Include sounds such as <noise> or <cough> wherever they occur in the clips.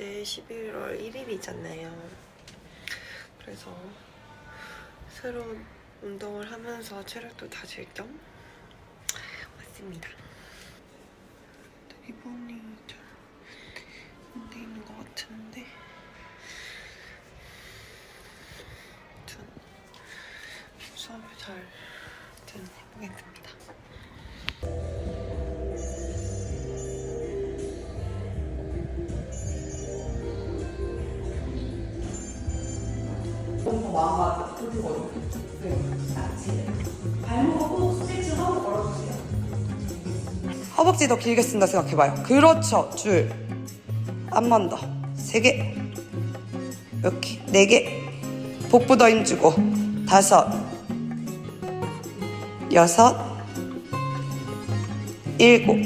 이제 11월 1일이잖아요. 그래서 새로운 운동을 하면서 체력도 다질 겸 왔습니다. 허벅지 더 길게 쓴다 생각해봐요. 그렇죠. 줄. 한 번 더. 세 개. 이렇게. 네 개. 복부 더 힘주고. 다섯. 여섯. 일곱.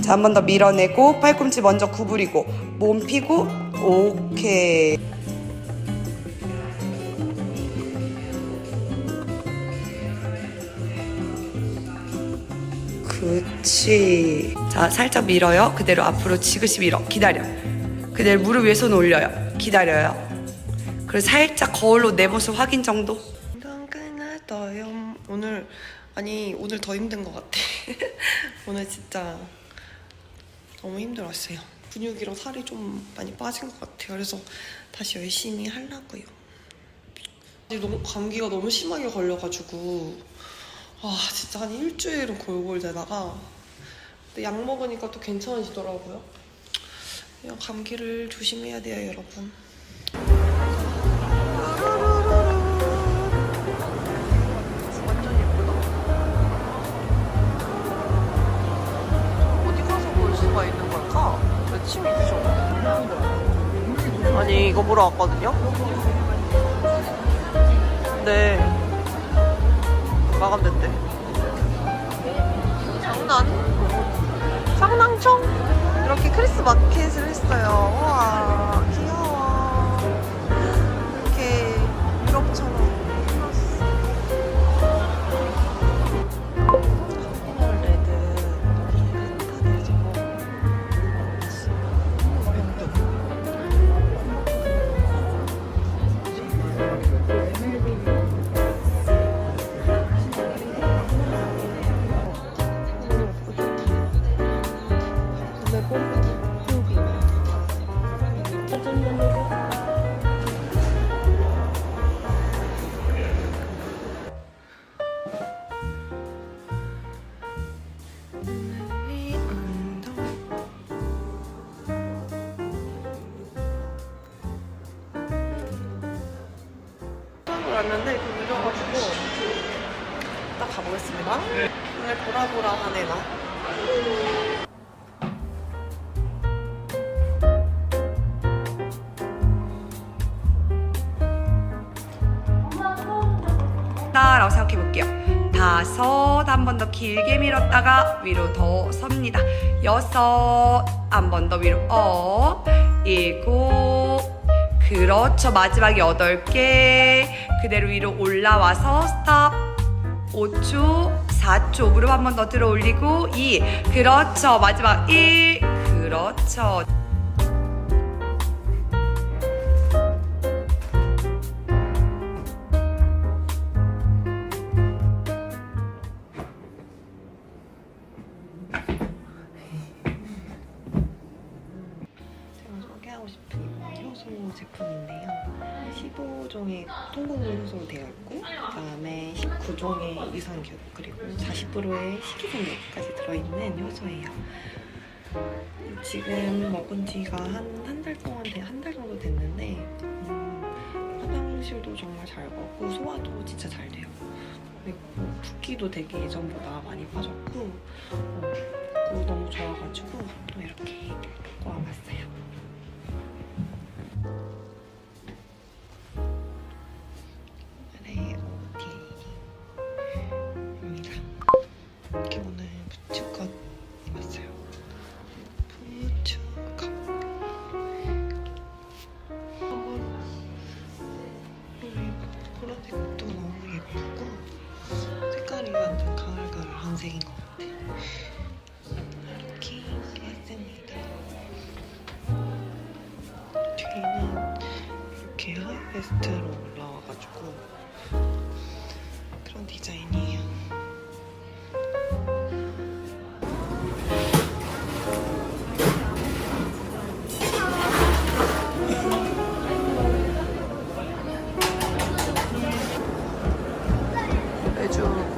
자, 한 번 더 밀어내고, 팔꿈치 먼저 구부리고, 몸 피고, 오케이. 그치. 자, 살짝 밀어요. 그대로 앞으로 지그시 밀어. 기다려. 그대로 무릎 위에 손 올려요. 기다려요. 그리고 살짝 거울로 내 모습 확인 정도. 끝났어요. 오늘 아니 오늘 더 힘든 것 같아. <laughs> 오늘 진짜 너무 힘들었어요. 근육이랑 살이 좀 많이 빠진 것 같아요. 그래서 다시 열심히 하려고요. 너무 감기가 너무 심하게 걸려가지고 아 진짜 한 일주일은 골골대다가 근데 약 먹으니까 또 괜찮아지더라고요. 그냥 감기를 조심해야 돼요, 여러분. 아니 이거 보러 왔거든요. 근데 마감됐대. 장난? 장난총? 이렇게 크리스 마켓을 했어요. 우와 귀여워. 왔는데 그 늦어가지고 딱 가보겠습니다. 오늘 보라보라 하네 나. 다라고 생각해 볼게요. 다섯 한 번 더 길게 밀었다가 위로 더 섭니다. 여섯 한 번 더 위로 업 일곱 그렇죠 마지막 여덟 개 그대로 위로 올라와서 스탑. 5초 4초 무릎 한 번 더 들어 올리고 2 그렇죠. 마지막 1 그렇죠. 제가 소개하고 싶은 효소 제품인데요. 15종의 통곡물 효소로 되어 있고, 그다음에 19종의 유산균 그리고 40%의 식이섬유까지 들어있는 효소예요. 지금 먹은 지가 한 한 달 동안 한 달 정도 됐는데 음, 화장실도 정말 잘 가고 소화도 진짜 잘 돼요. 그리고 붓기도 되게 예전보다 많이 빠졌고 어, 너무 좋아가지고 또 이렇게 되었습니다. 뒤는 이렇게 하이웨스트로 올라와가지고 그런 디자인이에요. 매주